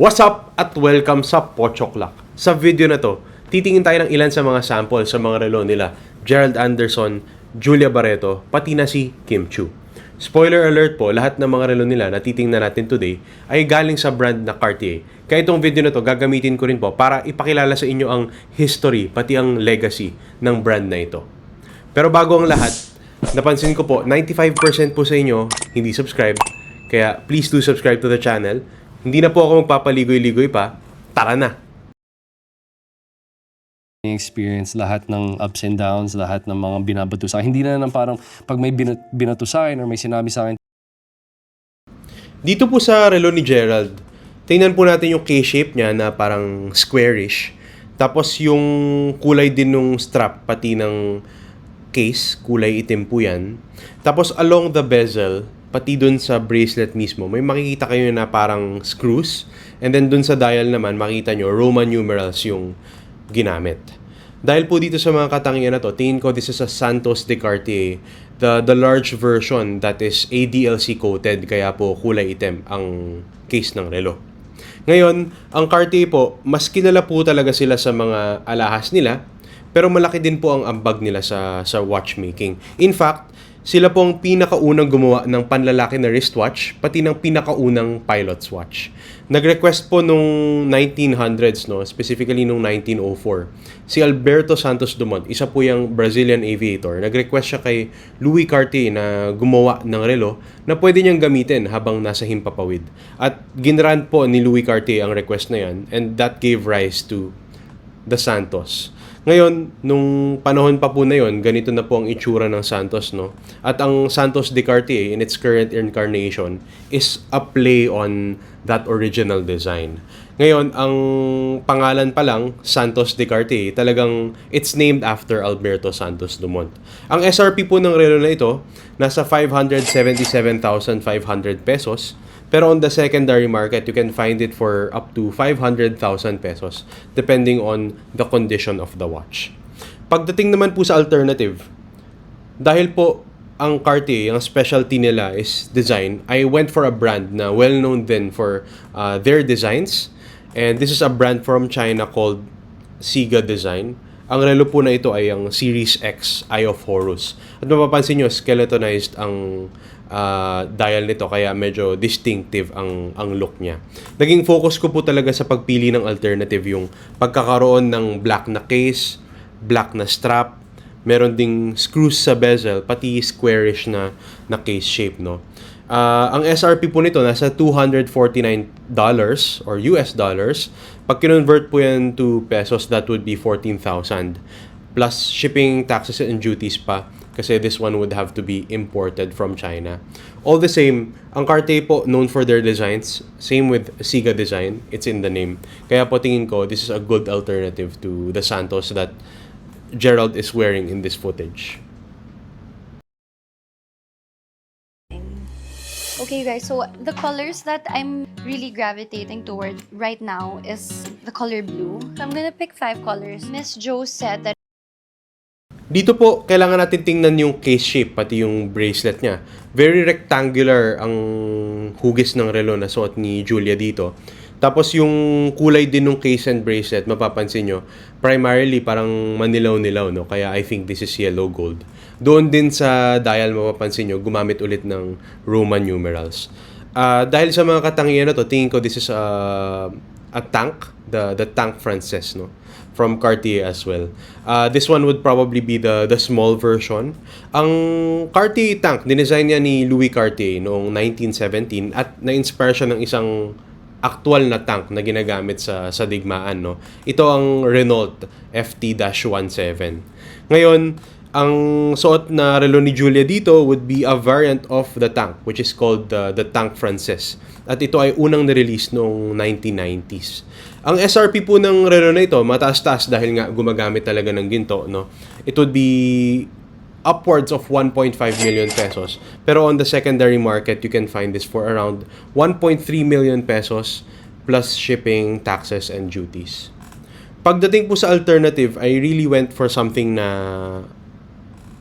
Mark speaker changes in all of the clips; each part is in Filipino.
Speaker 1: What's up at welcome sa Pochok Lock. Sa video na to, titingin tayo ng ilan sa mga sample sa mga relo nila Gerald Anderson, Julia Barreto, pati na si Kim Chu. Spoiler alert po, lahat ng mga relo nila na titingnan natin today ay galing sa brand na Cartier. Kaya itong video na to gagamitin ko rin po para ipakilala sa inyo ang history pati ang legacy ng brand na ito. Pero bago ang lahat, napansin ko po, 95% po sa inyo hindi subscribe. Kaya please do subscribe to the channel. Hindi na po ako magpapaligoy-ligoy pa. Tara na!
Speaker 2: experience lahat ng ups and downs, lahat ng mga binabato sa akin. Hindi na lang parang pag may bina- binato sa akin or may sinabi sa akin,
Speaker 1: Dito po sa relo ni Gerald, tingnan po natin yung K-shape niya na parang squarish. Tapos yung kulay din ng strap, pati ng case, kulay itim po yan. Tapos along the bezel, pati dun sa bracelet mismo, may makikita kayo na parang screws. And then dun sa dial naman, makita nyo Roman numerals yung ginamit. Dahil po dito sa mga katangian na to, tingin ko this is a Santos de Cartier, the, the large version that is ADLC coated, kaya po kulay itim ang case ng relo. Ngayon, ang Cartier po, mas kilala po talaga sila sa mga alahas nila, pero malaki din po ang ambag nila sa, sa watchmaking. In fact, sila po ang pinakaunang gumawa ng panlalaki na wristwatch, pati ng pinakaunang pilot's watch. Nag-request po nung 1900s, no, specifically nung 1904. Si Alberto Santos Dumont, isa po yung Brazilian aviator, nag-request siya kay Louis Cartier na gumawa ng relo na pwede niyang gamitin habang nasa himpapawid. At ginrant po ni Louis Cartier ang request na yan and that gave rise to the Santos. Ngayon, nung panahon pa po na yon, ganito na po ang itsura ng Santos, no? At ang Santos de Cartier in its current incarnation is a play on that original design. Ngayon, ang pangalan pa lang, Santos de Cartier, talagang it's named after Alberto Santos Dumont. Ang SRP po ng relo na ito, nasa 577,500 pesos. Pero on the secondary market, you can find it for up to 500,000 pesos depending on the condition of the watch. Pagdating naman po sa alternative, dahil po ang Cartier, ang specialty nila is design, I went for a brand na well-known din for uh, their designs. And this is a brand from China called Siga Design. Ang relo po na ito ay ang Series X Eye of Horus. At mapapansin nyo, skeletonized ang uh, dial nito kaya medyo distinctive ang ang look niya. Naging focus ko po talaga sa pagpili ng alternative yung pagkakaroon ng black na case, black na strap, meron ding screws sa bezel, pati squarish na na case shape, no. Ah, ang SRP po nito nasa $249 or US dollars. Pag kinonvert po yan to pesos, that would be 14,000 plus shipping taxes and duties pa kasi this one would have to be imported from China. All the same, ang Cartier po known for their designs, same with Siga design, it's in the name. Kaya po tingin ko this is a good alternative to the Santos that Gerald is wearing in this footage.
Speaker 3: Okay guys, so the colors that I'm really gravitating toward right now is the color blue. So I'm gonna pick five colors. Miss Jo said that
Speaker 1: Dito po, kailangan natin tingnan yung case shape, pati yung bracelet niya. Very rectangular ang hugis ng relo na suot ni Julia dito. Tapos yung kulay din ng case and bracelet, mapapansin nyo, primarily parang manilaw-nilaw, no? Kaya I think this is yellow gold. Doon din sa dial, mapapansin nyo, gumamit ulit ng Roman numerals. Ah, dahil sa mga katangian na to, tingin ko this is a, a tank, the, the tank Frances, no? from Cartier as well. Uh, this one would probably be the the small version. Ang Cartier tank, dinesign niya ni Louis Cartier noong 1917 at na-inspire siya ng isang actual na tank na ginagamit sa sa digmaan no. Ito ang Renault FT-17. Ngayon, ang suot na relo ni Julia dito would be a variant of the tank which is called the the Tank Frances. At ito ay unang na-release noong 1990s. Ang SRP po ng relo na ito, mataas-taas dahil nga gumagamit talaga ng ginto, no? It would be upwards of 1.5 million pesos. Pero on the secondary market, you can find this for around 1.3 million pesos plus shipping, taxes, and duties. Pagdating po sa alternative, I really went for something na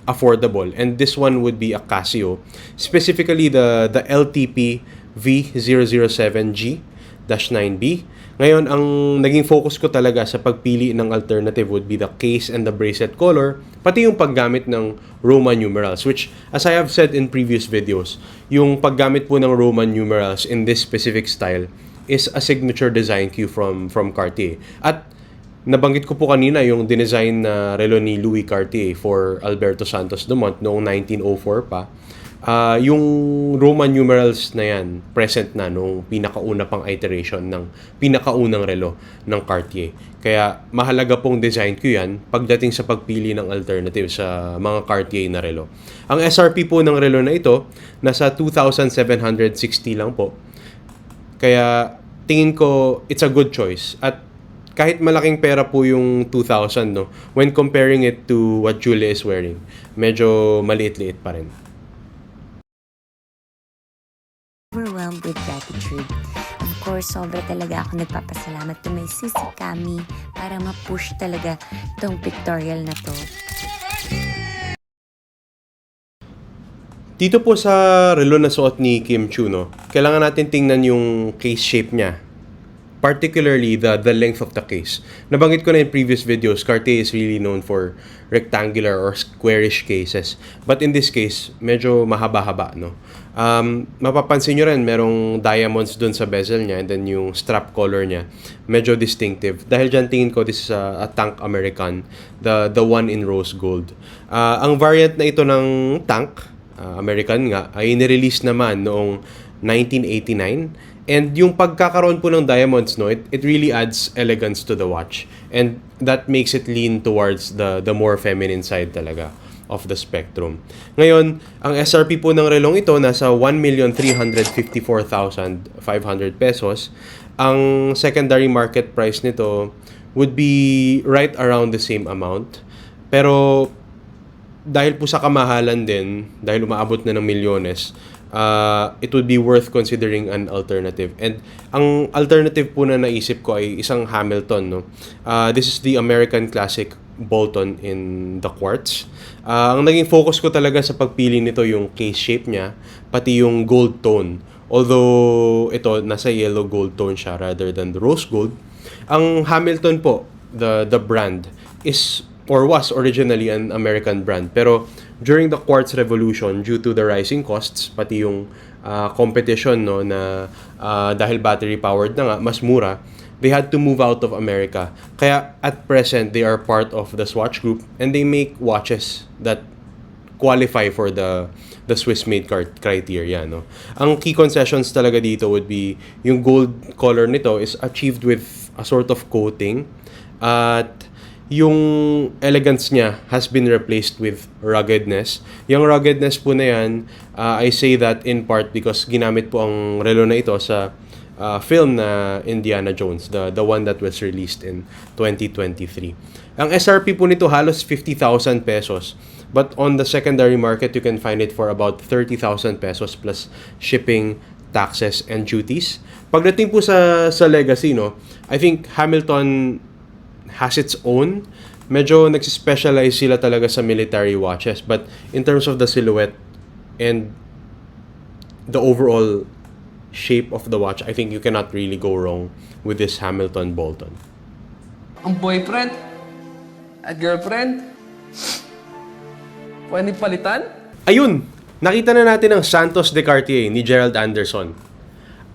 Speaker 1: affordable and this one would be a Casio specifically the the LTP V007G 9B. Ngayon, ang naging focus ko talaga sa pagpili ng alternative would be the case and the bracelet color, pati yung paggamit ng Roman numerals, which, as I have said in previous videos, yung paggamit po ng Roman numerals in this specific style is a signature design cue from, from Cartier. At nabanggit ko po kanina yung dinesign na relo ni Louis Cartier for Alberto Santos Dumont noong 1904 pa. Ah, yung Roman numerals na yan, present na nung pinakauna pang iteration ng pinakaunang relo ng Cartier. Kaya mahalaga pong design ko yan pagdating sa pagpili ng alternative sa mga Cartier na relo. Ang SRP po ng relo na ito, nasa 2,760 lang po. Kaya tingin ko it's a good choice. At kahit malaking pera po yung 2,000 no, when comparing it to what Julia is wearing, medyo maliit-liit pa rin.
Speaker 4: Overwhelmed with gratitude. Of course, sobra talaga ako nagpapasalamat to my sisi Kami para ma-push talaga tong pictorial na to.
Speaker 1: Dito po sa relo na suot ni Kim Chu, no, kailangan natin tingnan yung case shape niya. Particularly the the length of the case. Nabanggit ko na in previous videos, Cartier is really known for rectangular or squarish cases. But in this case, medyo mahaba-haba, no. Um, mapapansin nyo rin, merong diamonds dun sa bezel niya and then yung strap color niya, medyo distinctive. Dahil dyan tingin ko, this is a, a tank American, the, the one in rose gold. Ah, ang variant na ito ng tank, ah, American nga, ay nirelease naman noong 1989. And yung pagkakaroon po ng diamonds, no, it, it really adds elegance to the watch. And that makes it lean towards the, the more feminine side talaga of the spectrum. Ngayon, ang SRP po ng relong ito nasa 1,354,500 pesos. Ang secondary market price nito would be right around the same amount. Pero dahil po sa kamahalan din, dahil umaabot na ng milyones, uh, it would be worth considering an alternative. And ang alternative po na naisip ko ay isang Hamilton. No? Uh, this is the American Classic Bolton in the quartz. Uh, ang naging focus ko talaga sa pagpili nito yung case shape niya, pati yung gold tone. Although ito, nasa yellow gold tone siya rather than the rose gold. Ang Hamilton po, the, the brand, is or was originally an American brand. Pero during the quartz revolution, due to the rising costs, pati yung ah, competition no, na ah, dahil battery powered na nga, mas mura, they had to move out of America. Kaya at present, they are part of the Swatch Group and they make watches that qualify for the the Swiss made cart criteria no. Ang key concessions talaga dito would be yung gold color nito is achieved with a sort of coating at yung elegance niya has been replaced with ruggedness. Yung ruggedness po na yan, uh, I say that in part because ginamit po ang relo na ito sa uh, film na Indiana Jones, the the one that was released in 2023. Ang SRP po nito halos 50,000 pesos. But on the secondary market, you can find it for about 30,000 pesos plus shipping, taxes, and duties. Pagdating po sa sa legacy, no, I think Hamilton has its own. Medyo nagsispecialize sila talaga sa military watches. But in terms of the silhouette and the overall shape of the watch, I think you cannot really go wrong with this Hamilton Bolton.
Speaker 5: ang boyfriend at girlfriend, pwede palitan?
Speaker 1: Ayun! Nakita na natin ang Santos de Cartier ni Gerald Anderson.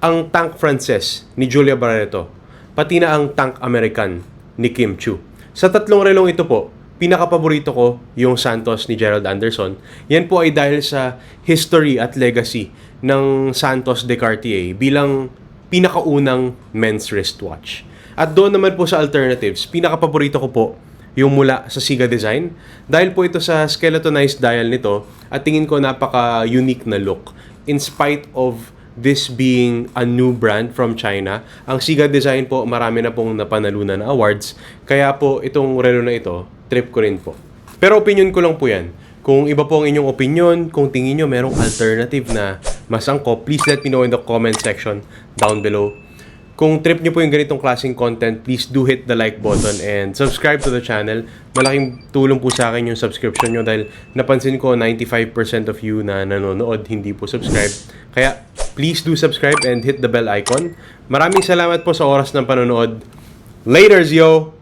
Speaker 1: Ang Tank Frances ni Julia Barreto. Pati na ang Tank American ni Kim Chu. Sa tatlong relong ito po, pinakapaborito ko yung Santos ni Gerald Anderson. Yan po ay dahil sa history at legacy ng Santos de Cartier bilang pinakaunang men's wristwatch. At doon naman po sa alternatives, pinakapaborito ko po yung mula sa Siga Design dahil po ito sa skeletonized dial nito at tingin ko napaka-unique na look in spite of this being a new brand from China. Ang Siga Design po marami na pong napanalunan na awards kaya po itong relo na ito trip ko rin po. Pero opinion ko lang po yan. Kung iba po ang inyong opinion, kung tingin nyo merong alternative na mas angkop, please let me know in the comment section down below. Kung trip nyo po yung ganitong klaseng content, please do hit the like button and subscribe to the channel. Malaking tulong po sa akin yung subscription nyo dahil napansin ko 95% of you na nanonood hindi po subscribe. Kaya please do subscribe and hit the bell icon. Maraming salamat po sa oras ng panonood. Laters, yo!